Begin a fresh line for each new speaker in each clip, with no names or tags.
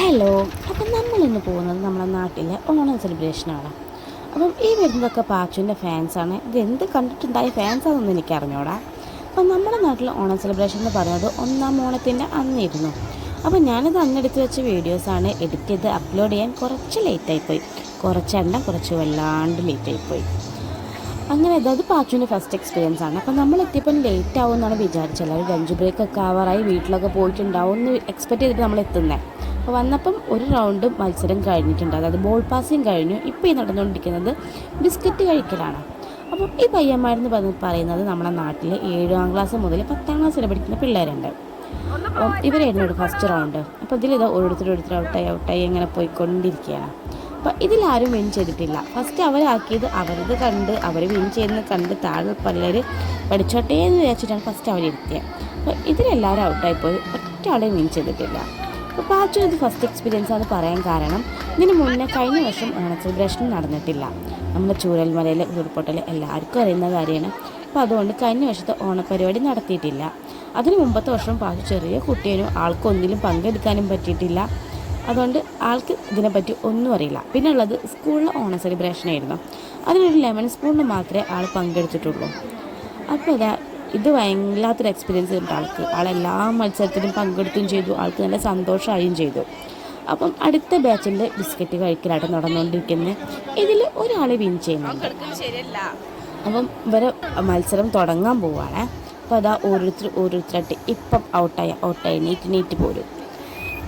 Hello അപ്പം നമ്മളിന്ന് പോകുന്നത് നമ്മുടെ നാട്ടിലെ ഓണം സെലിബ്രേഷനാണ് അപ്പം ഈ വരുന്നതൊക്കെ പാച്ചുവിന്റെ ഫാൻസാണ് ഇതെന്ത് കണ്ടിട്ടുണ്ടായ? ഫാൻസാണെന്ന് എനിക്ക് അറിഞ്ഞൂടാ അപ്പം നമ്മുടെ നാട്ടിൽ ഓണം സെലിബ്രേഷൻ എന്ന് പറയുന്നത് ഒന്നാം ഓണത്തിന്റെ അന്നിരുന്നു അപ്പം ഞാനിത് അന്നെടുത്ത് വെച്ച വീഡിയോസാണ് എഡിറ്റ് ചെയ്ത് അപ്ലോഡ് ചെയ്യാൻ കുറച്ച് ലേറ്റായിപ്പോയി കുറച്ചെണ്ണം കുറച്ച് വല്ലാണ്ട് ലേറ്റായിപ്പോയി അങ്ങനെ അതായത് പാച്ചുവിന്റെ ഫസ്റ്റ് എക്സ്പീരിയൻസ് ആണ്. അപ്പം നമ്മൾ എത്തിയപ്പം ലേറ്റ് ആവും എന്നാണ് വിചാരിച്ചത്. അല്ലെങ്കിൽ ലഞ്ച് ബ്രേക്ക് ഒക്കെ ആവാറായി വീട്ടിലൊക്കെ പോയിട്ടുണ്ടാവും എന്ന് എക്സ്പെക്ട് ചെയ്തിട്ട് നമ്മൾ എത്തുന്നത് അപ്പോൾ വന്നപ്പം ഒരു റൗണ്ട് മത്സരം കഴിഞ്ഞിട്ടുണ്ട്. അതായത് ബോൾ പാസിങ് കഴിഞ്ഞു. ഇപ്പോൾ ഈ നടന്നുകൊണ്ടിരിക്കുന്നത് ബിസ്ക്കറ്റ് കഴിക്കലാണ്. അപ്പം ഈ പയ്യന്മാരെന്ന് പറഞ്ഞ് പറയുന്നത് നമ്മുടെ നാട്ടിൽ ഏഴാം ക്ലാസ് മുതൽ പത്താം ക്ലാസ് വരെ പഠിക്കുന്ന പിള്ളേരുണ്ട്. അപ്പം ഇവരായിരുന്നു ഫസ്റ്റ് റൗണ്ട് അപ്പോൾ ഇതിലിത് ഓരോരുത്തർ ഓരോരുത്തർ ഔട്ടായി ഔട്ടായി ഇങ്ങനെ പോയിക്കൊണ്ടിരിക്കുകയാണ്. അപ്പം ഇതിലാരും വിൻ ചെയ്തിട്ടില്ല. ഫസ്റ്റ് അവരാക്കിയത് അവരത് കണ്ട് അവർ വിൻ ചെയ്യുന്നത് കണ്ട് താഴെ പലർ പഠിച്ചോട്ടേ എന്ന് വിചാരിച്ചിട്ടാണ് ഫസ്റ്റ് അവരെത്തിയത് അപ്പോൾ ഇതിലെല്ലാവരും ഔട്ടായിപ്പോയി ഒറ്റ ആളെയും വിൻ ചെയ്തിട്ടില്ല. അപ്പോൾ പാച്ചു ഇത് ഫസ്റ്റ് എക്സ്പീരിയൻസ് ആണ് പറയാൻ കാരണം ഇതിന് മുന്നേ കഴിഞ്ഞ വർഷം ഓണ സെലിബ്രേഷൻ നടന്നിട്ടില്ല. നമ്മുടെ ചൂരൽമലയിലെ ഉരുൾപൊട്ടൽ എല്ലാവർക്കും അറിയുന്ന കാര്യമാണ്. അപ്പോൾ അതുകൊണ്ട് കഴിഞ്ഞ വർഷത്തെ ഓണപരിപാടി നടത്തിയിട്ടില്ല. അതിന് മുമ്പത്തെ വർഷം പാച്ചു ചെറിയ കുട്ടിയനും ആൾക്കൊന്നിലും പങ്കെടുക്കാനും പറ്റിയിട്ടില്ല. അതുകൊണ്ട് ആൾക്ക് ഇതിനെപ്പറ്റി ഒന്നും അറിയില്ല. പിന്നെ ഉള്ളത് സ്കൂളിലെ ഓണ സെലിബ്രേഷൻ ആയിരുന്നു. അതിനൊരു ലെമൺ സ്പൂണിന് മാത്രമേ ആൾ പങ്കെടുത്തിട്ടുള്ളൂ. അപ്പോൾ ഇതാ ഇത് വല്ലാത്തൊരു എക്സ്പീരിയൻസ് ഉണ്ട് ആൾക്ക്. ആൾ എല്ലാ മത്സരത്തിലും പങ്കെടുത്തും ചെയ്തു. ആൾക്ക് നല്ല സന്തോഷമായും ചെയ്തു. അപ്പം അടുത്ത ബാച്ചിന്റെ ബിസ്ക്കറ്റ് കഴിക്കലായിട്ട് നടന്നുകൊണ്ടിരിക്കുന്നത് ഇതിൽ ഒരാൾ വിൻ ചെയ്യുന്നുണ്ട്. അപ്പം ഇവരെ മത്സരം തുടങ്ങാൻ പോവാണ്. അപ്പോൾ അതാ ഓരോരുത്തർ ഓരോരുത്തരായിട്ട് ഇപ്പം ഔട്ടായി ഔട്ടായി നീറ്റ് നീറ്റ് പോരും.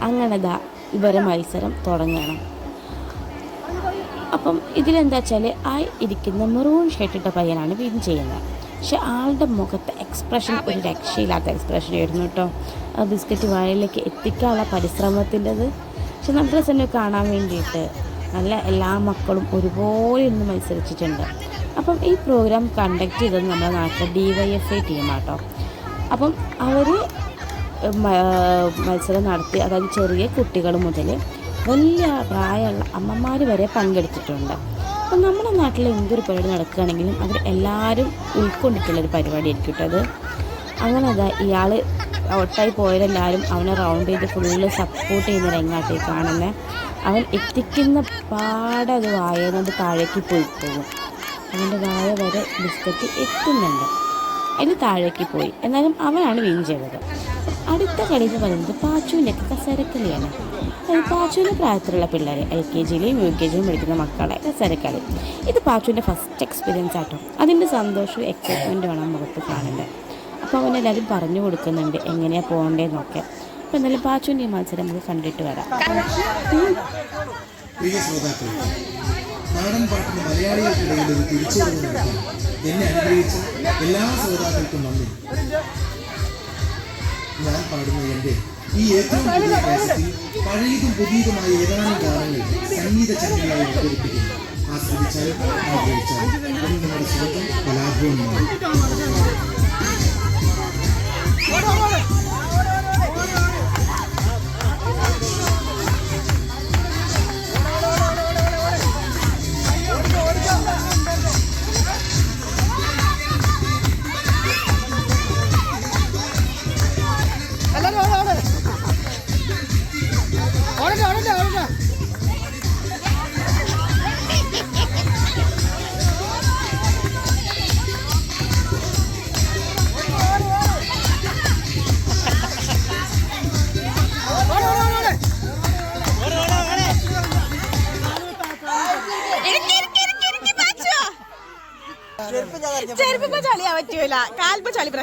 അങ്ങനെ ദാ ഇവരെ മത്സരം തുടങ്ങണം. അപ്പം ഇതിലെന്താ വെച്ചാൽ ആ ഇരിക്കുന്ന മെറൂൺ ഷർട്ടിട്ട പയ്യനാണ് വിൻ ചെയ്യുന്നത്. പക്ഷെ ആളുടെ മുഖത്തെ എക്സ്പ്രഷൻ ഒരു രക്ഷയില്ലാത്ത എക്സ്പ്രഷൻ ആയിരുന്നു കേട്ടോ. ആ ബിസ്ക്കറ്റ് വാഴയിലേക്ക് എത്തിക്കാനുള്ള പരിശ്രമത്തിന്റെത്. പക്ഷെ നമ്മുടെ തന്നെ കാണാൻ വേണ്ടിയിട്ട് നല്ല എല്ലാ മക്കളും ഒരുപോലെ ഇന്ന് മത്സരിച്ചിട്ടുണ്ട്. അപ്പം ഈ പ്രോഗ്രാം കണ്ടക്ട് ചെയ്തത് നമ്മുടെ നാട്ടിലെ ഡി വൈ എഫ് ഐ ടീമാട്ടോ അപ്പം അവർ മത്സരം നടത്തി അതായത് ചെറിയ കുട്ടികൾ മുതൽ വലിയ പ്രായമുള്ള അമ്മമാർ വരെ പങ്കെടുത്തിട്ടുണ്ട്. അപ്പം നമ്മുടെ നാട്ടിൽ എന്തൊരു പരിപാടി നടക്കുകയാണെങ്കിലും അവർ എല്ലാവരും ഉൾക്കൊണ്ടിട്ടുള്ളൊരു പരിപാടിയായിരിക്കും കേട്ടോ അത്. അങ്ങനെ അതാ ഇയാൾ ഔട്ടായി പോയതെല്ലാവരും അവനെ റൗണ്ട് ചെയ്ത് ഫുള്ള് സപ്പോർട്ട് ചെയ്യുന്ന രംഗാട്ടി കാണുന്നത് അവൻ എത്തിക്കുന്ന പാടെ അത് കൊണ്ട് താഴേക്ക് പോയി പോകും. അവന്റെ വായ വരെ ബിസ്ക്കറ്റ് എത്തുന്നുണ്ട്. അതിന് താഴേക്ക് പോയി. എന്നാലും അവനാണ് വിൻ ചെയ്തത്. അടുത്ത കളി എന്ന് പറയുന്നത് പാച്ചുവിന്റെ ഒക്കെ കസരക്കളിയാണ് പാച്ചുവിന്റെ പ്രായത്തിലുള്ള പിള്ളേർ എൽ കെ ജിയിലെയും യു കെ ജിയിലും പഠിക്കുന്ന മക്കളെ കസരക്കളി ഇത് പാച്ചുവിന്റെ ഫസ്റ്റ് എക്സ്പീരിയൻസ് ആട്ടോ. അതിന്റെ സന്തോഷവും എക്സൈറ്റ്മെന്റുമാണ് മുഖത്ത് കാണേണ്ടത് അപ്പോൾ അവനെല്ലാവരും പറഞ്ഞു കൊടുക്കുന്നുണ്ട് എങ്ങനെയാണ് പോകേണ്ടതെന്നൊക്കെ. അപ്പോൾ എന്നാലും പാച്ചുവിന്റെ ഈ മത്സരം നമുക്ക് കണ്ടിട്ട് വരാം.
നാടൻ പാട്ടിന് മലയാളികൾക്കിടയിൽ ഒരു തിരിച്ചുവരവ് എന്നെ അനുഗ്രഹിച്ച എല്ലാ ശ്രോതാക്കൾക്കും നന്ദി. ഞാൻ പാടുന്ന എന്റെ ഈ ഏറ്റവും പുതിയ കാസറ്റിൽ പഴയതും പുതിയതുമായ ഏതാനും ഗാനങ്ങൾ സംഗീത ചാനലായി അവതരിപ്പിക്കുന്നു. ആസ്വദിച്ചാലും ആഗ്രഹിച്ചാലും അത് നിങ്ങളുടെ സ്വന്തം കലാഭവനമാണ്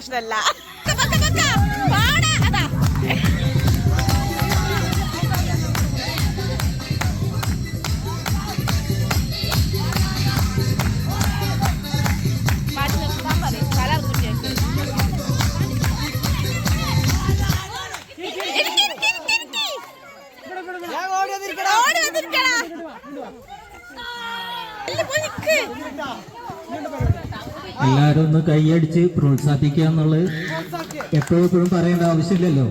இன்டர்நேஷனல்ல ஓடி வந்திருக்கடா
എല്ലാവരും ഒന്ന് കൈയടിച്ച് പ്രോത്സാഹിപ്പിക്കുക എന്നുള്ളത് എപ്പോഴും എപ്പോഴും പറയേണ്ട ആവശ്യമില്ലല്ലോ.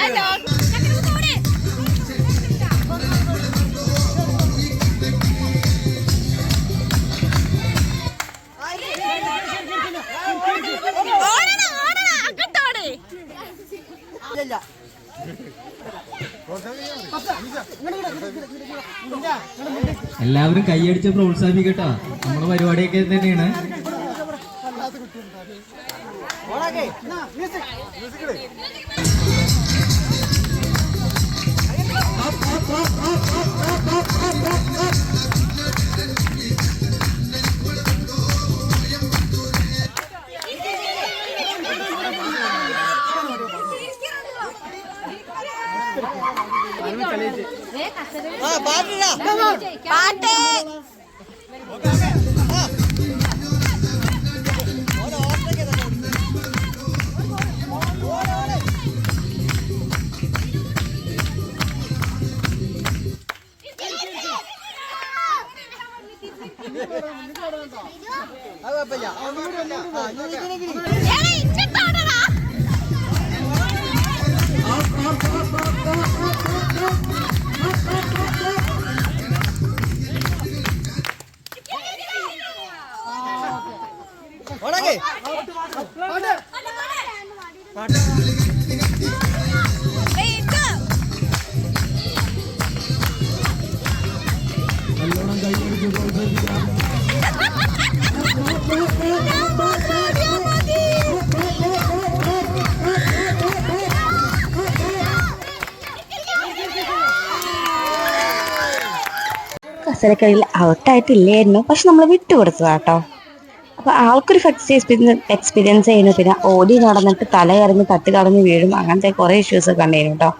ഹലോ
എല്ലാവരും കൈയടിച്ച് പ്രോത്സാഹിപ്പിക്കട്ടോ. നമ്മുടെ പരിപാടിയൊക്കെ തന്നെയാണ്. ഓണാക്കേ മ്യൂസിക് മ്യൂസിക്
കസരക്കളിയിൽ ഔട്ടായിട്ടില്ലായിരുന്നു പക്ഷെ നമ്മൾ വിട്ടുകൊടുത്തു കേട്ടോ. അപ്പോൾ ആൾക്കൊരു ഫസ്റ്റ് എക്സ്പീരിയൻസ് എക്സ്പീരിയൻസ് ചെയ്യുന്നു പിന്നെ ഓടി നടന്നിട്ട് തല കറങ്ങി തട്ടി കളഞ്ഞ് വീഴും. അങ്ങനത്തെ കുറേ ഇഷ്യൂസ് ഒക്കെ ഉണ്ടായിരുന്നു കേട്ടോ.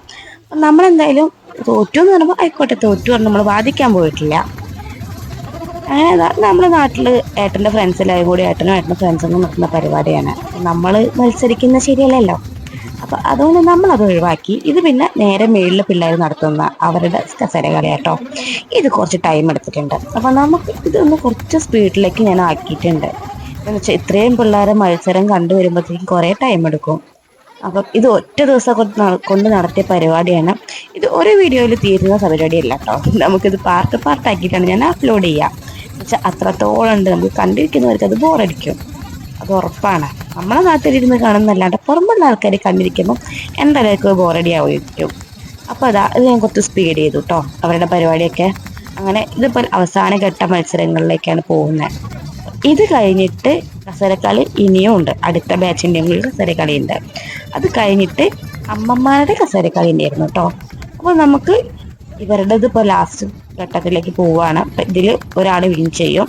അപ്പം നമ്മളെന്തായാലും തോറ്റു എന്ന് പറയുമ്പോൾ ആയിക്കോട്ടെ തോറ്റു പറഞ്ഞ് നമ്മൾ ബാധിക്കാൻ പോയിട്ടില്ല. അങ്ങനെ നമ്മുടെ നാട്ടിൽ ഏട്ടന്റെ ഫ്രണ്ട്സ് എല്ലാവരും കൂടി ഏട്ടനും ഏട്ടന്റെ ഫ്രണ്ട്സൊന്നും നിൽക്കുന്ന പരിപാടിയാണ്. നമ്മൾ മത്സരിക്കുന്ന ശരിയല്ലല്ലോ. അപ്പോൾ അതുകൊണ്ട് നമ്മളത് ഒഴിവാക്കി. ഇത് പിന്നെ നേരെ മേളിൽ പിള്ളേർ നടത്തുന്ന അവരുടെ കസരകളി കേട്ടോ ഇത് കുറച്ച് ടൈം എടുത്തിട്ടുണ്ട്. അപ്പോൾ നമുക്ക് ഇതൊന്ന് കുറച്ച് സ്പീഡിലേക്ക് ഞാൻ ആക്കിയിട്ടുണ്ട്. എന്ന് വെച്ചാൽ ഇത്രയും പിള്ളേരെ മത്സരം കണ്ടുവരുമ്പോഴത്തേക്കും കുറേ ടൈം എടുക്കും. അപ്പം ഇത് ഒറ്റ ദിവസം കൊണ്ട് നടത്തിയ പരിപാടിയാണ്. ഇത് ഒരു വീഡിയോയിൽ തീരുന്ന പരിപാടിയല്ല കേട്ടോ നമുക്കിത് പാർട്ട് പാർട്ടാക്കിയിട്ടാണ് ഞാൻ അപ്ലോഡ് ചെയ്യുക വെച്ചാൽ അത്രത്തോളം ഉണ്ട്. നമുക്ക് കണ്ടിരിക്കുന്നവർക്ക് അത് ബോറടിക്കും അത് ഉറപ്പാണ്. നമ്മളെ നാട്ടിലിരുന്ന് കാണുന്നല്ലാണ്ട് പുറമുള്ള ആൾക്കാർ കണ്ടിരിക്കുമ്പം എന്തായാലും ബോറടി ആവുകയും അപ്പോൾ അതാ ഇത് ഞാൻ കുറച്ച് സ്പീഡ് ചെയ്തു കേട്ടോ അവരുടെ പരിപാടിയൊക്കെ. അങ്ങനെ ഇതിപ്പോൾ അവസാന ഘട്ട മത്സരങ്ങളിലേക്കാണ് പോകുന്നത്. ഇത് കഴിഞ്ഞിട്ട് കസരക്കളി ഇനിയും ഉണ്ട്. അടുത്ത ബാച്ചിന്റെ കൂടി കസരക്കളി ഉണ്ട്. അത് കഴിഞ്ഞിട്ട് അമ്മമാരുടെ കസരക്കളി ഉണ്ടായിരുന്നു കേട്ടോ അപ്പോൾ നമുക്ക് ഇവരുടേത് ഇപ്പോൾ ലാസ്റ്റ് ഘട്ടത്തിലേക്ക് പോവുകയാണ് ഇതിൽ ഒരാൾ വിൻ ചെയ്യും.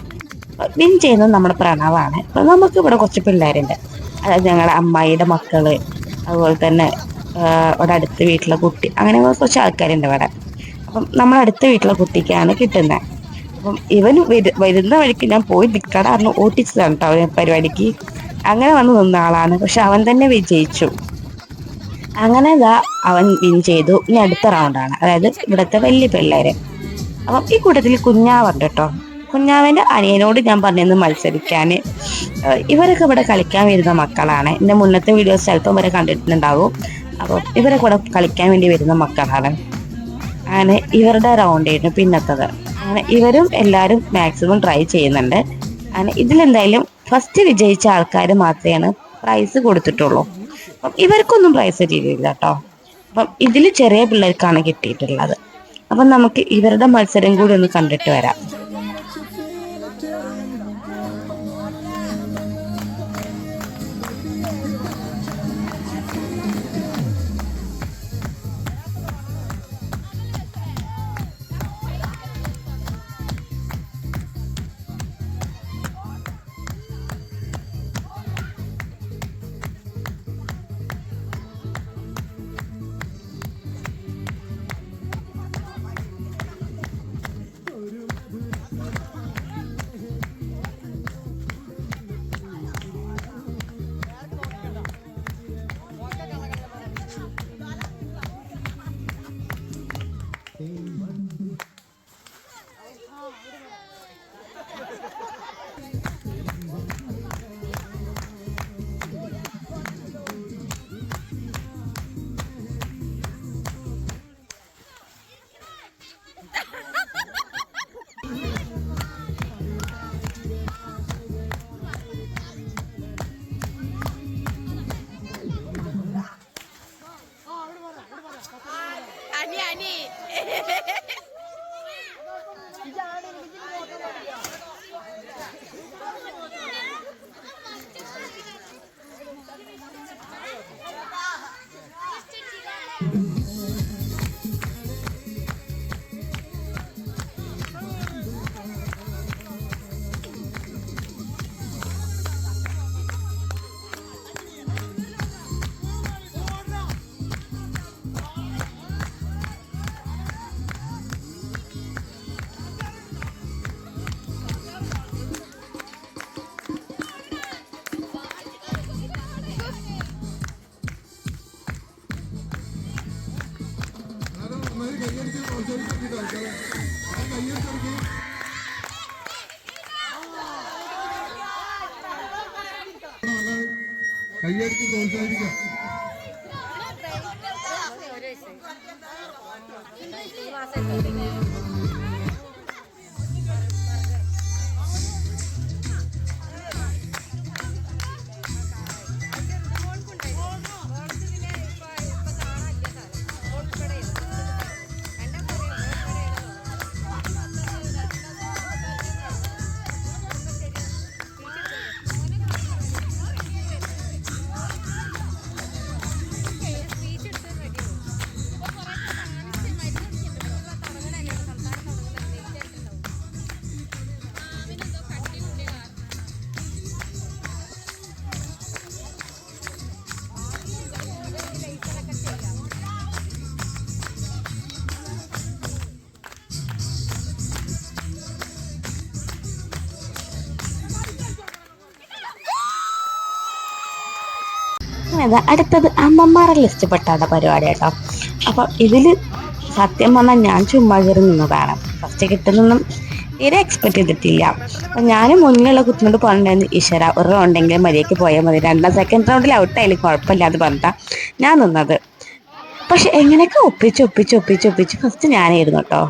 വിൻ ചെയ്യുന്നത് നമ്മുടെ പ്രണവാണ്. അപ്പം നമുക്ക് ഇവിടെ കുറച്ച് പിള്ളേരുണ്ട്. അതായത് ഞങ്ങളുടെ അമ്മായിയുടെ മക്കൾ അതുപോലെ തന്നെ ഇവിടെ അടുത്ത വീട്ടിലെ കുട്ടി അങ്ങനെ കുറച്ച് ആൾക്കാരുണ്ട് ഇവിടെ. അപ്പം നമ്മുടെ അടുത്ത വീട്ടിലെ കുട്ടിക്കാണ് കിട്ടുന്നത് അപ്പം ഇവൻ വരുന്ന വഴിക്ക് ഞാൻ പോയി നിൽക്കടാറിന് ഓട്ടിച്ചതാണ് കേട്ടോ അവൻ പരിപാടിക്ക്. അങ്ങനെ വന്ന് നിന്ന ആളാണ്. പക്ഷെ അവൻ തന്നെ വിജയിച്ചു. അങ്ങനെ ഇതാ അവൻ വിൻ ചെയ്തു. ഇനി അടുത്ത റൗണ്ടാണ് അതായത് ഇവിടുത്തെ വലിയ പിള്ളേര്. അപ്പം ഈ കൂട്ടത്തിൽ കുഞ്ഞാവുണ്ട് കേട്ടോ കുഞ്ഞാവന്റെ അനിയനോട് ഞാൻ പറഞ്ഞിരുന്നു മത്സരിക്കാൻ. ഇവരൊക്കെ ഇവിടെ കളിക്കാൻ വരുന്ന മക്കളാണ്. എന്റെ മുന്നത്തെ വീഡിയോസ് ചിലപ്പം വരെ കണ്ടിട്ടുണ്ടാവും. അപ്പോൾ ഇവരെ കൂടെ കളിക്കാൻ വേണ്ടി വരുന്ന മക്കളാണ്. അങ്ങനെ ഇവരുടെ റൗണ്ടായിരുന്നു പിന്നത്തത്. അങ്ങനെ ഇവരും എല്ലാവരും മാക്സിമം ട്രൈ ചെയ്യുന്നുണ്ട്. അങ്ങനെ ഇതിലെന്തായാലും ഫസ്റ്റ് വിജയിച്ച ആൾക്കാർ മാത്രമേ പ്രൈസ് കൊടുത്തിട്ടുള്ളൂ. അപ്പം ഇവർക്കൊന്നും പ്രൈസ് കിട്ടിയിട്ടില്ല കേട്ടോ. അപ്പം ഇതിൽ ചെറിയ പിള്ളേർക്കാണ് കിട്ടിയിട്ടുള്ളത്. അപ്പം നമുക്ക് ഇവരുടെ മത്സരം കൂടി ഒന്ന് കണ്ടിട്ട് വരാം.
你懂这个。
അതാ അടുത്തത് ലിസ്റ്റ് പെട്ടാത്ത പരിപാടി കേട്ടോ. അപ്പോൾ ഇതിൽ സത്യം പറഞ്ഞാൽ ഞാൻ ചുമ്മാ കയറി നിന്നതാണ്. ഫസ്റ്റ് കിട്ടുന്നൊന്നും തീരെ എക്സ്പെക്ട് ചെയ്തിട്ടില്ല. അപ്പം ഞാൻ മുന്നിലുള്ള കുത്തിനോട് പറഞ്ഞിട്ടുണ്ടായിരുന്നു ഈശ്വര ഒരു റൗണ്ടെങ്കിലും മര്യാദയ്ക്ക് പോയാൽ മതി. രണ്ടാം സെക്കൻഡ് റൗണ്ടിൽ ഔട്ടായാലും കുഴപ്പമില്ലാതെ പറഞ്ഞാൽ ഞാൻ നിന്നത്. പക്ഷെ എങ്ങനെയൊക്കെ ഒപ്പിച്ച് ഒപ്പിച്ച് ഒപ്പിച്ച് ഒപ്പിച്ച് ഫസ്റ്റ് ഞാനായിരുന്നു കേട്ടോ.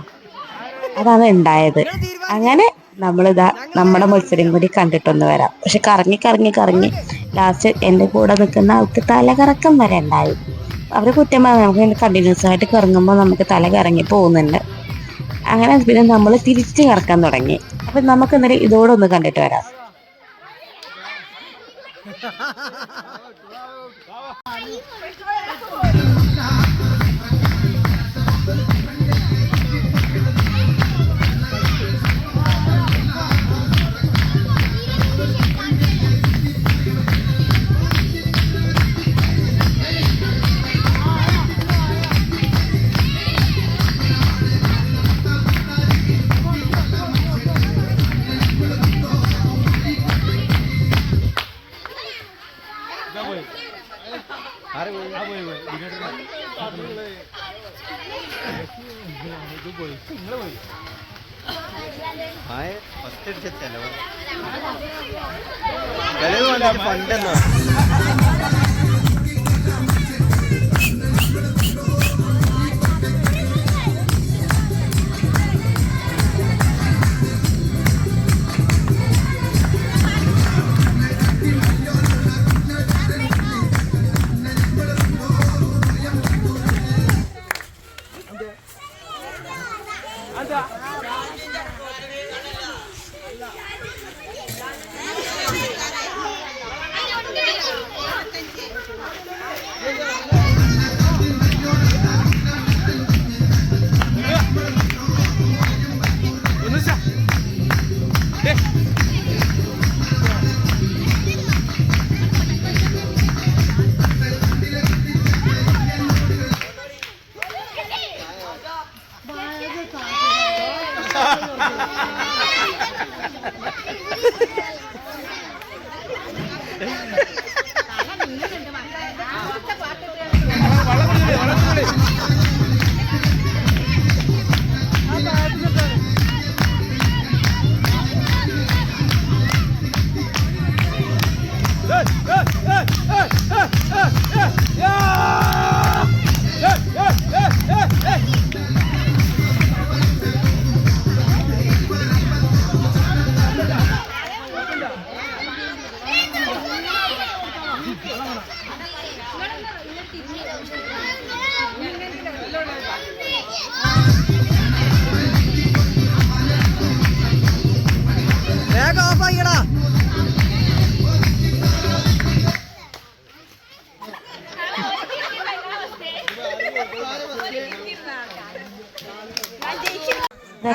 അതാണ് ഉണ്ടായത്. അങ്ങനെ നമ്മളിതാ നമ്മുടെ മത്സരം കൂടി കണ്ടിട്ടൊന്ന് വരാം. പക്ഷെ കറങ്ങി കറങ്ങി കറങ്ങി ലാസ്റ്റ് എന്റെ കൂടെ നിൽക്കുന്ന ആൾക്ക് തലകറക്കം വരെ ഉണ്ടായി. അവർ കുറ്റം പറഞ്ഞു നമുക്ക് കണ്ടിന്യൂസ് ആയിട്ട് കറങ്ങുമ്പോൾ നമുക്ക് തല കറങ്ങി പോകുന്നുണ്ട്. അങ്ങനെ പിന്നെ നമ്മൾ തിരിച്ച് കറക്കാൻ തുടങ്ങി. അപ്പം നമുക്ക് ഇന്നലെ ഇതോടെ ഒന്ന് കണ്ടിട്ട് വരാം.
ഫസ്റ്റ് അടിച്ച ചെലവ് ചെലവ്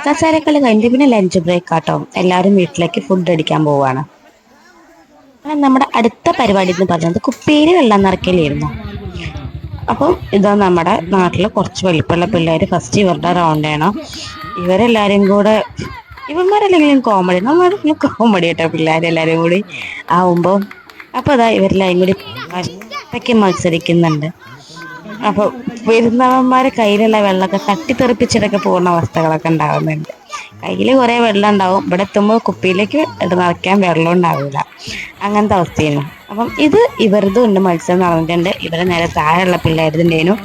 കസാരക്കളി കഴിഞ്ഞ് പിന്നെ ലഞ്ച് ബ്രേക്ക് ആട്ടോ. എല്ലാവരും വീട്ടിലേക്ക് ഫുഡ് അടിക്കാൻ പോവാണ്. നമ്മുടെ അടുത്ത പരിപാടി എന്ന് പറയുന്നത് കുപ്പേരി വെള്ളം നിറയ്ക്കലായിരുന്നു. അപ്പോൾ ഇതാ നമ്മുടെ നാട്ടിൽ കുറച്ച് വലിപ്പമുള്ള പിള്ളേർ ഫസ്റ്റ് ഇവരുടെ റൗണ്ട് ആണ്. ഇവരെല്ലാവരും കൂടെ ഇവന്മാരല്ലെങ്കിലും കോമഡി നമ്മുടെ കോമഡി കേട്ടോ പിള്ളേരെല്ലാവരും കൂടി ആവുമ്പോൾ അപ്പോൾ അതാ ഇവരെല്ലാവരും കൂടി മത്സരിക്കുന്നുണ്ട്. അപ്പോൾ വരുന്നവന്മാരെ കയ്യിലുള്ള വെള്ളമൊക്കെ തട്ടിത്തെറിപ്പിച്ചിട്ടൊക്കെ പോകുന്ന അവസ്ഥകളൊക്കെ ഉണ്ടാകുന്നുണ്ട് കയ്യിൽ കുറേ വെള്ളം ഉണ്ടാവും. ഇവിടെ എത്തുമ്പോൾ കുപ്പിയിലേക്ക് നിറയ്ക്കാൻ വെള്ളം ഉണ്ടാവില്ല. അങ്ങനത്തെ അവസ്ഥയാണ്. അപ്പം ഇത് ഇവരതും ഉണ്ട്. മത്സരം നടന്നിട്ടുണ്ട്. ഇവരെ നേരെ താഴെയുള്ള പിള്ളേരുടെ ഉണ്ടായിരുന്നു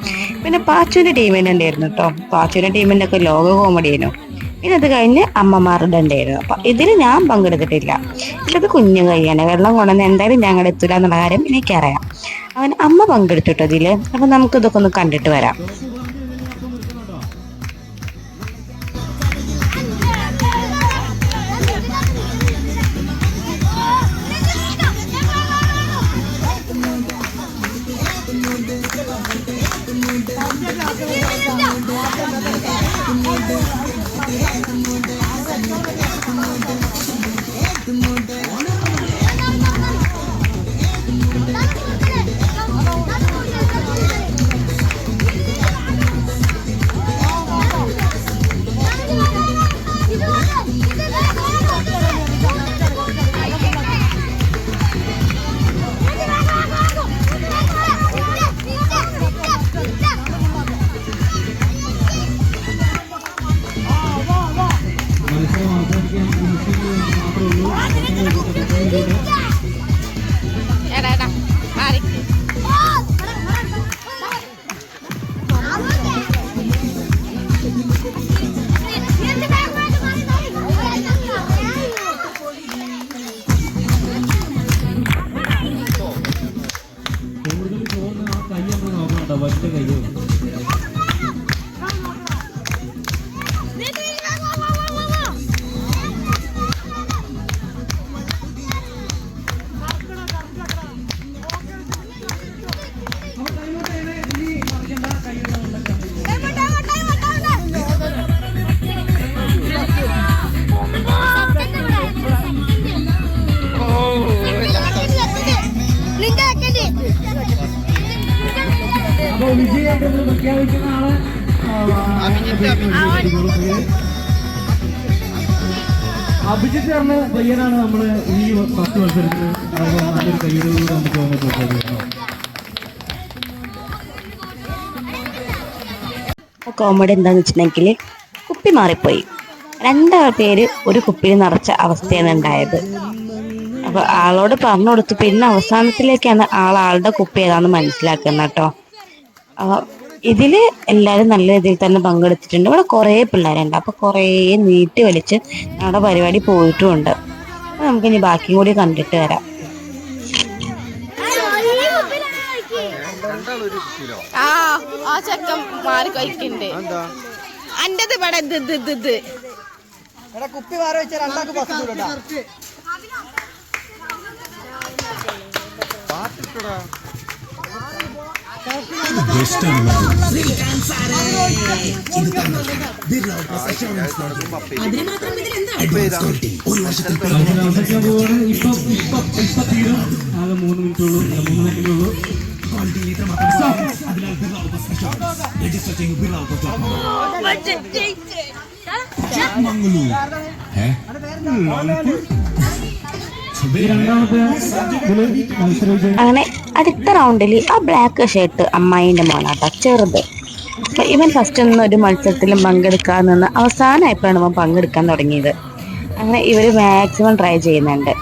പിന്നെ പാച്ചുവിന്റെ ടീമിന്റെ ഉണ്ടായിരുന്നു കേട്ടോ. പാച്ചുവിന്റെ ടീമിന്റെ ഒക്കെ ലോക കോമഡി ആയിരുന്നു പിന്നെ കഴിഞ്ഞ് അമ്മമാരുടെ ഉണ്ടായിരുന്നു അപ്പം ഇതിൽ ഞാൻ പങ്കെടുത്തിട്ടില്ല. ഇത് കുഞ്ഞു കൈയാണ് വെള്ളം കൊണ്ടുവന്ന് എന്തായാലും ഞങ്ങൾ എത്തൂല എന്നുള്ള കാര്യം എനിക്കറിയാം. അവൻ അമ്മ പങ്കെടുത്തിട്ടോ അപ്പം നമുക്ക് ഇതൊക്കെ ഒന്ന് കണ്ടിട്ട് വരാം.
അഭിജിത്ത് പറഞ്ഞ പയ്യനാണ് നമ്മൾ ഈ ഫസ്റ്റ് മത്സരത്തിൽ നല്ലൊരു കയ്യിലൂടെ നമുക്ക് വന്ന്
കോമഡി എന്താന്ന് വെച്ചിട്ടുണ്ടെങ്കിൽ കുപ്പി മാറിപ്പോയി. രണ്ടാൾ പേര് ഒരു കുപ്പിയിൽ നിറച്ച അവസ്ഥയാണ് ഉണ്ടായത്. അപ്പൊ ആളോട് പറഞ്ഞു കൊടുത്തു. പിന്നെ അവസാനത്തിലേക്കാണ് ആൾ ആളുടെ കുപ്പി ഏതാണെന്ന് മനസ്സിലാക്കുന്നത് കേട്ടോ. ഇതിൽ എല്ലാവരും നല്ല രീതിയിൽ തന്നെ പങ്കെടുത്തിട്ടുണ്ട്. ഇവിടെ കുറേ പിള്ളേരുണ്ട്. അപ്പോൾ കുറേ നീട്ടി വലിച്ച് ഞങ്ങളുടെ പരിപാടി പോയിട്ടുമുണ്ട് അപ്പോൾ നമുക്കിനി ബാക്കിയും കൂടി കണ്ടിട്ട് വരാം.
ആ ആ ചെക്കൻ മാറി കഴിക്കണ്ട്.
എന്താ
അന്റത് ഇവിടെ ഇത് ഇത് ഇത് ഇത്.
എടാ കുപ്പി മാറി രണ്ടാൾക്ക്
അവസാനിക്കാൻ പോവാണ് ഇപ്പം ഇപ്പം ഇപ്പം തീരും ആകെ മൂന്ന് മിനിറ്റ് ഉള്ളൂ അല്ല, മൂന്ന് സെക്കൻഡ് ഉള്ളൂ ഈ രണ്ടാമത്തെ ഇതിൽ മത്സരം വിജയം
അങ്ങനെ അടുത്ത റൗണ്ടിൽ ആ ബ്ലാക്ക് ഷർട്ട് അമ്മായിന്റെ മോനാട്ടോ ചെറുത്. അപ്പം ഇവൻ ഫസ്റ്റ് ഒന്നും ഒരു മത്സരത്തിലും പങ്കെടുക്കാൻ നിന്ന് അവസാനമായപ്പോഴാണ് ഇവൻ പങ്കെടുക്കാൻ തുടങ്ങിയത്. അങ്ങനെ ഇവർ മാക്സിമം ട്രൈ ചെയ്യുന്നുണ്ട്.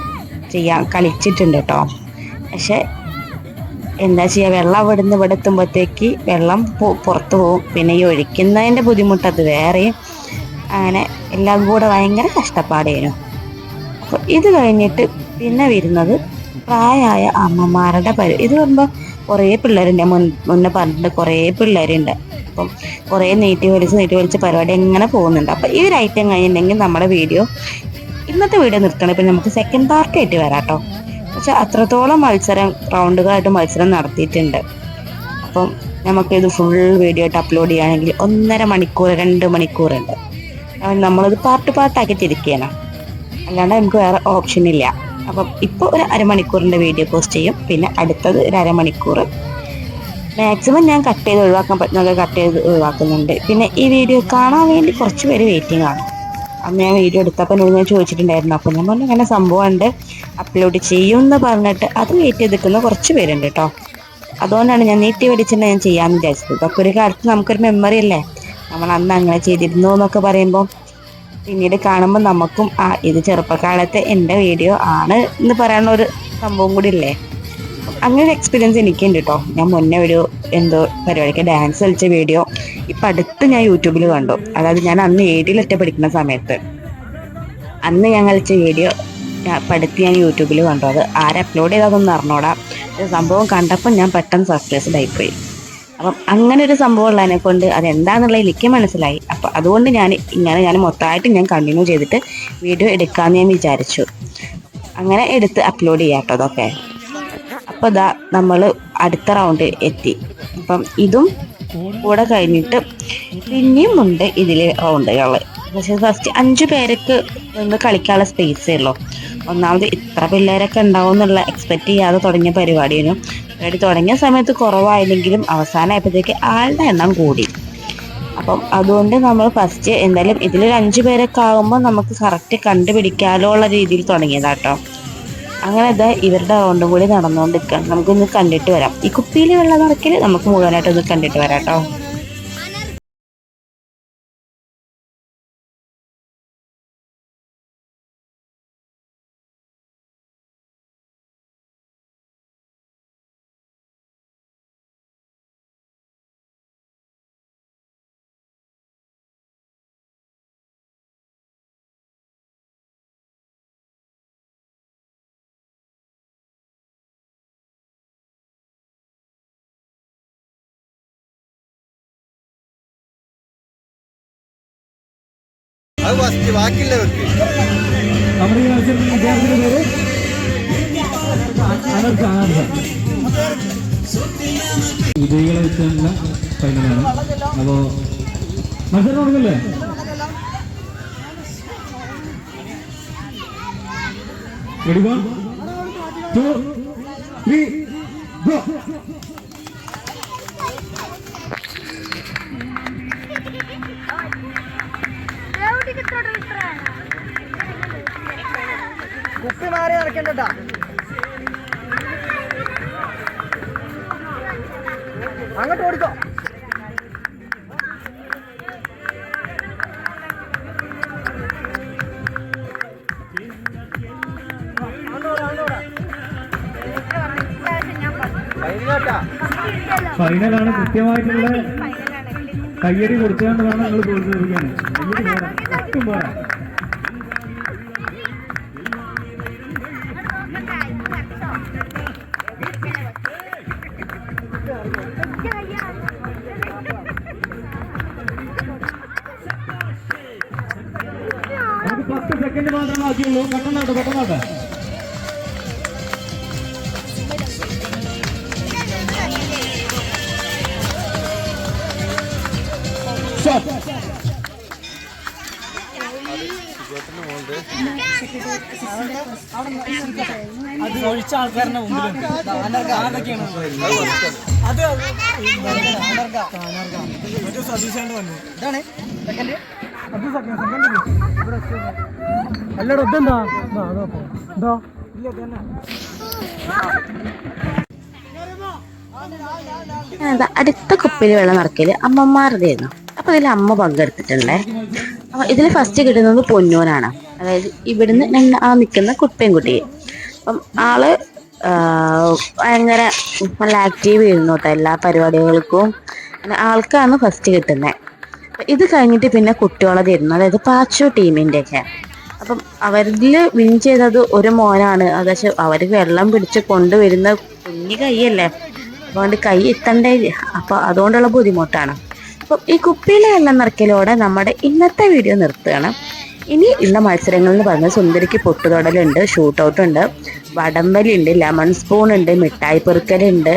ചെയ്യാൻ കളിച്ചിട്ടുണ്ട് കേട്ടോ പക്ഷെ എന്താ ചെയ്യുക വെള്ളം അവിടെ നിന്ന് ഇവിടെ എത്തുമ്പോഴത്തേക്ക് വെള്ളം പുറത്ത് പോകും. പിന്നെ ഈ ഒഴിക്കുന്നതിന്റെ ബുദ്ധിമുട്ട് അത് വേറെയും. അങ്ങനെ എല്ലാം കൂടെ ഭയങ്കര കഷ്ടപ്പാടായിരുന്നു. അപ്പോൾ ഇത് കഴിഞ്ഞിട്ട് പിന്നെ വരുന്നത് പ്രായമായ അമ്മമാരുടെ പരി ഇത് പറയുമ്പോൾ കുറേ പിള്ളേരുണ്ട്. മുൻ മുന്നേ പറഞ്ഞിട്ട് കുറേ പിള്ളേരുണ്ട്. അപ്പം കുറേ നീട്ടി വലിച്ച് നീട്ടി വലിച്ച് പരിപാടി എങ്ങനെ പോകുന്നുണ്ട്. അപ്പം ഈ ഒരു ഐറ്റം കഴിഞ്ഞിട്ടുണ്ടെങ്കിൽ നമ്മുടെ വീഡിയോ ഇന്നത്തെ വീഡിയോ നിർത്തണം. ഇപ്പം നമുക്ക് സെക്കൻഡ് പാർട്ടായിട്ട് വരാം കേട്ടോ. പക്ഷെ അത്രത്തോളം മത്സരം റൗണ്ടുകളായിട്ട് മത്സരം നടത്തിയിട്ടുണ്ട്. അപ്പം നമുക്കിത് ഫുൾ വീഡിയോ ആയിട്ട് അപ്ലോഡ് ചെയ്യുകയാണെങ്കിൽ ഒന്നര മണിക്കൂർ രണ്ട് മണിക്കൂറുണ്ട് നമ്മളിത് പാർട്ട് പാർട്ടാക്കി തിരിക്കുകയാണ്. അല്ലാണ്ട് നമുക്ക് വേറെ ഓപ്ഷൻ ഇല്ല. അപ്പം ഇപ്പോൾ ഒരു അരമണിക്കൂറിന്റെ വീഡിയോ പോസ്റ്റ് ചെയ്യും. പിന്നെ അടുത്തത് ഒരു അരമണിക്കൂർ മാക്സിമം ഞാൻ കട്ട് ചെയ്ത് ഒഴിവാക്കാൻ പറ്റുന്നൊക്കെ കട്ട് ചെയ്ത് ഒഴിവാക്കുന്നുണ്ട്. പിന്നെ ഈ വീഡിയോ കാണാൻ വേണ്ടി കുറച്ച് പേര് വെയിറ്റിംഗ് ആണ്. അന്ന് ഞാൻ വീഡിയോ എടുത്തപ്പോൾ ഞാൻ ചോദിച്ചിട്ടുണ്ടായിരുന്നു. അപ്പോൾ ഞാൻ പറഞ്ഞു അങ്ങനെ സംഭവമുണ്ട് അപ്ലോഡ് ചെയ്യും എന്ന് പറഞ്ഞിട്ട് അത് വെയിറ്റ് ചെയ്ത് നിൽക്കുന്ന കുറച്ച് പേരുണ്ട് കേട്ടോ അതുകൊണ്ടാണ് ഞാൻ നീട്ടി വലിച്ചിട്ട് ഞാൻ ചെയ്യാമെന്ന് വിചാരിച്ചത്. ഇതൊക്കെ ഒരു കാലത്ത് നമുക്കൊരു മെമ്മറി അല്ലേ? നമ്മൾ അന്ന് അങ്ങനെ ചെയ്തിരുന്നു എന്നൊക്കെ പറയുമ്പോൾ പിന്നീട് കാണുമ്പോൾ നമുക്കും ആ ഇത് ചെറുപ്പകാലത്തെ എന്റെ വീഡിയോ ആണ് എന്ന് പറയാനുള്ള ഒരു സംഭവം കൂടി ഇല്ലേ? അങ്ങനെ ഒരു എക്സ്പീരിയൻസ് എനിക്കുണ്ട് കേട്ടോ ഞാൻ മുന്നേ ഒരു എന്തോ പരിപാടിക്ക് ഡാൻസ് കളിച്ച വീഡിയോ ഇപ്പം അടുത്ത് ഞാൻ യൂട്യൂബിൽ കണ്ടു. അതായത് ഞാൻ അന്ന് ഏഴിലൊറ്റ പഠിക്കുന്ന സമയത്ത്. അന്ന് ഞാൻ കളിച്ച വീഡിയോ പഠിത്തി ഞാൻ യൂട്യൂബിൽ കണ്ടു. അത് ആരെ അപ്ലോഡ് ചെയ്തതൊന്നും അറിഞ്ഞോടാ. സംഭവം കണ്ടപ്പോൾ ഞാൻ പെട്ടെന്ന് സർപ്രൈസ്ഡ് ആയിപ്പോയി അപ്പം അങ്ങനെ ഒരു സംഭവം ഉള്ളതിനെ കൊണ്ട് അതെന്താണെന്നുള്ളത് എനിക്ക് മനസ്സിലായി. അപ്പം അതുകൊണ്ട് ഞാൻ ഇങ്ങനെ ഞാൻ മൊത്തമായിട്ട് ഞാൻ കണ്ടിന്യൂ ചെയ്തിട്ട് വീഡിയോ എടുക്കാമെന്ന് ഞാൻ വിചാരിച്ചു. അങ്ങനെ എടുത്ത് അപ്ലോഡ് ചെയ്യാം കേട്ടോ അതൊക്കെ. അപ്പോൾ ഇതാ നമ്മൾ അടുത്ത റൗണ്ട് എത്തി. അപ്പം ഇതും കൂടെ കഴിഞ്ഞിട്ട് പിന്നെയും ഉണ്ട് ഇതിൽ റൗണ്ടുകൾ പക്ഷേ ഫസ്റ്റ് അഞ്ച് പേർക്ക് നിന്ന് കളിക്കാനുള്ള സ്പേസേ ഉള്ളൂ. ഒന്നാമത് ഇത്ര പിള്ളേരൊക്കെ ഉണ്ടാവും എന്നുള്ള എക്സ്പെക്റ്റ് ചെയ്യാതെ തുടങ്ങിയ പരിപാടിയാണ്. പരിപാടി തുടങ്ങിയ സമയത്ത് കുറവായില്ലെങ്കിലും അവസാനമായപ്പോഴത്തേക്ക് ആളുടെ എണ്ണം കൂടി. അപ്പം അതുകൊണ്ട് നമ്മൾ ഫസ്റ്റ് എന്തായാലും ഇതിലൊരു അഞ്ച് പേരൊക്കെ ആകുമ്പോൾ നമുക്ക് കറക്റ്റ് കണ്ടുപിടിക്കാലോ ഉള്ള രീതിയിൽ തുടങ്ങിയതാട്ടോ അങ്ങനെ ഇതാ ഇവരുടെ റൗണ്ടും കൂടി നടന്നുകൊണ്ടിരിക്കുക നമുക്കൊന്ന് കണ്ടിട്ട് വരാം. ഈ കുപ്പിയിൽ വെള്ളം നിറയ്ക്കൽ നമുക്ക് മുഴുവനായിട്ടൊന്ന് കണ്ടിട്ട് വരാം കേട്ടോ
അത് ഫസ്റ്റ് ബാക്കിയുള്ളവർക്ക്.
നമ്മുടെ ഈ മത്സരത്തിൽ വിദ്യാർത്ഥിയുടെ പേര് അനർഘ അനർഘ വിജയികളെ വെച്ചുള്ള ഫൈനലാണ് അപ്പോ മത്സരം തുടങ്ങല്ലേ? Ready, one, two, three, go.
കുപ്പി മാറി നടക്കണ്ടട്ടാ അങ്ങോട്ട് ഓടിക്കോ.
ഫൈനലാണ് കൃത്യമായിട്ടുള്ള കയ്യടി കൊടുത്തുകൊണ്ടാണ് നിങ്ങൾ പോരാ ഒട്ടും പോരാ നമുക്ക് പത്ത് സെക്കൻഡ് മാത്രമേ ബാക്കിയുള്ളൂ പെട്ടെന്നാട്ടെ പെട്ടെന്നാട്ടെ Stop.
അത് ഒഴിച്ച ആൾക്കാരുടെ മുമ്പിലുണ്ട് ആരൊക്കെയാണ് അത് മറ്റേ സതീശാണ്ട് വന്നു. ഇതാണ്. സെക്കൻഡ്. അത് സെക്കൻഡ് സെക്കൻഡ് അല്ലടാ ഇതെന്താ? ഇതോ ഇല്ല തന്നെ.
അടുത്ത കുപ്പിയിൽ വെള്ളം നിറയ്ക്കൽ അമ്മമാരുടെയായിരുന്നു അപ്പോൾ ഇതിൽ അമ്മ പങ്കെടുത്തിട്ടുണ്ടേ. അപ്പോൾ ഇതിൽ ഫസ്റ്റ് കിട്ടുന്നത് പൊന്നൂനാണ്. അതായത് ഇവിടുന്ന് ആ നിൽക്കുന്ന കുട്ടിയും അപ്പം ആൾ ഭയങ്കര നല്ല ആക്റ്റീവ് ആയിരുന്നു കേട്ടോ എല്ലാ പരിപാടികൾക്കും. ആൾക്കാണ് ഫസ്റ്റ് കിട്ടുന്നത് ഇത് കഴിഞ്ഞിട്ട് പിന്നെ കുട്ടികളെ തരുന്നു. അതായത് പാച്ചു ടീമിന്റെയൊക്കെ അപ്പം അവരിൽ വിൻ ചെയ്തത് ഒരു മോനാണ്. അതായത് അവർ വെള്ളം പിടിച്ച് കൊണ്ടുവരുന്ന കുഞ്ഞു കൈയല്ലേ? അതുകൊണ്ട് കൈ എത്തണ്ടേ അപ്പോൾ അതുകൊണ്ടുള്ള ബുദ്ധിമുട്ടാണ്. അപ്പം ഈ കുപ്പിയിലെ വെള്ളം നിറയ്ക്കലോടെ നമ്മുടെ ഇന്നത്തെ വീഡിയോ നിർത്തുകയാണ്. ഇനി ഉള്ള മത്സരങ്ങൾ എന്ന് പറഞ്ഞാൽ സുന്ദരിക്ക് പൊട്ടുതൊടലുണ്ട് ഷൂട്ട് ഔട്ട് ഉണ്ട് വടംവലി ഉണ്ട് ലെമൺ സ്പൂൺ ഉണ്ട് മിഠായി പെറുക്കലുണ്ട്.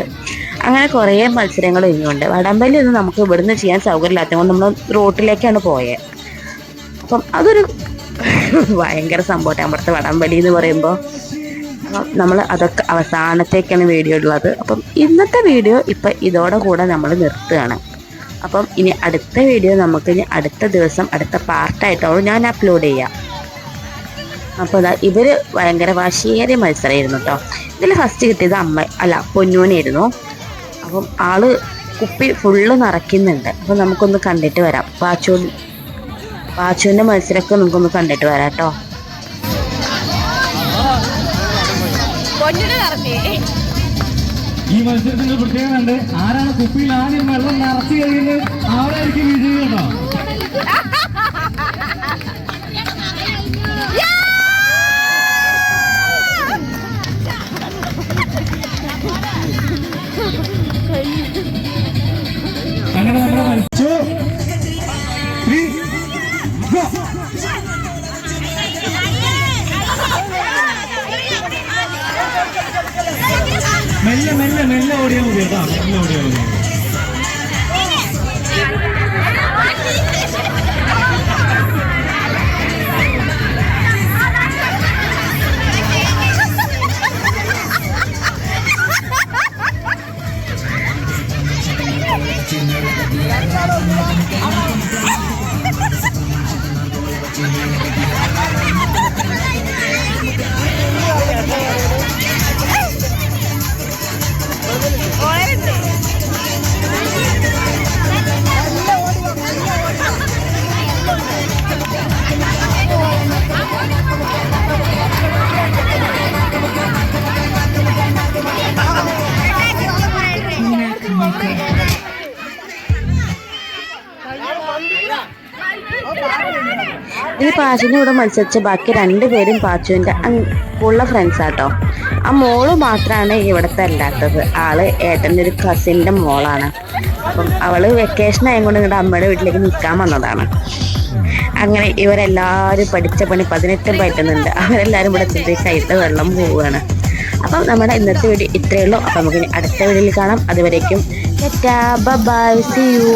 അങ്ങനെ കുറേ മത്സരങ്ങൾ ഇനിയുണ്ട്. വടംവലി ഒന്നും നമുക്ക് ഇവിടുന്ന് ചെയ്യാൻ സൗകര്യമില്ലാത്തത് കൊണ്ട് നമ്മൾ റോട്ടിലേക്കാണ് പോയത് അപ്പം അതൊരു ഭയങ്കര സംഭവമാണ്. അവിടുത്തെ വടംവലി എന്ന് പറയുമ്പോൾ നമ്മൾ അതൊക്കെ അവസാനത്തേക്കാണ് വീഡിയോ ഉള്ളത്. അപ്പം ഇന്നത്തെ വീഡിയോ ഇപ്പം ഇതോടെ കൂടെ നമ്മൾ നിർത്തുകയാണ്. അപ്പം ഇനി അടുത്ത വീഡിയോ നമുക്ക് ഇനി അടുത്ത ദിവസം അടുത്ത പാർട്ടായിട്ടാവും ഞാൻ അപ്ലോഡ് ചെയ്യാം. അപ്പോൾ ഇവർ ഭയങ്കര വാശിയേറിയ മത്സരമായിരുന്നു കേട്ടോ ഇതിൽ ഫസ്റ്റ് കിട്ടിയത് അമ്മ അല്ല പൊന്നൂനായിരുന്നു. അപ്പം ആൾ കുപ്പി ഫുള്ള് നിറയ്ക്കുന്നുണ്ട്. അപ്പം നമുക്കൊന്ന് കണ്ടിട്ട് വരാം. പാച്ചു പാച്ചുവിന്റെ മത്സരമൊക്കെ നമുക്കൊന്ന് കണ്ടിട്ട് വരാം കേട്ടോ
പൊന്നൂനെ
ഈ മത്സരത്തിന്റെ പ്രത്യേകത ഉണ്ട് ആരാണ് കുപ്പിയിൽ ആദ്യം വെള്ളം നിറച്ചു കഴിയുന്നത്? ആളായിരിക്കും വിജയി കേട്ടോ. മെല്ലെ മെല്ലെ മെല്ലെ ഓടിയാൽ മതി കേട്ടോ മെല്ലെ ഓടിയാൽ മതി
പാച്ചുവിന്റെ കൂടെ മത്സരിച്ച ബാക്കി രണ്ടുപേരും പാച്ചുവിന്റെ ഉള്ള ഫ്രണ്ട്സ് ആട്ടോ. ആ മോൾ മാത്രമാണ് ഇവിടുത്തെ അല്ലാത്തത്. ആൾ ഏട്ടന്റെ ഒരു കസിന്റെ മോളാണ്. അപ്പം അവൾ വെക്കേഷൻ ആയതുകൊണ്ട് നിങ്ങളുടെ അമ്മയുടെ വീട്ടിലേക്ക് നിൽക്കാൻ വന്നതാണ്. അങ്ങനെ ഇവരെല്ലാവരും പഠിച്ച പണി പതിനെട്ടും പറ്റുന്നുണ്ട് അവരെല്ലാവരും ഇവിടെ ചെറിയ കൈത്ത വെള്ളം പോവുകയാണ്. അപ്പം നമ്മുടെ ഇന്നത്തെ വീഡിയോ ഇത്രയേ ഉള്ളൂ. അപ്പം നമുക്ക് അടുത്ത വീഡിയോയിൽ കാണാം. അതുവരേക്കും ബൈ സി യു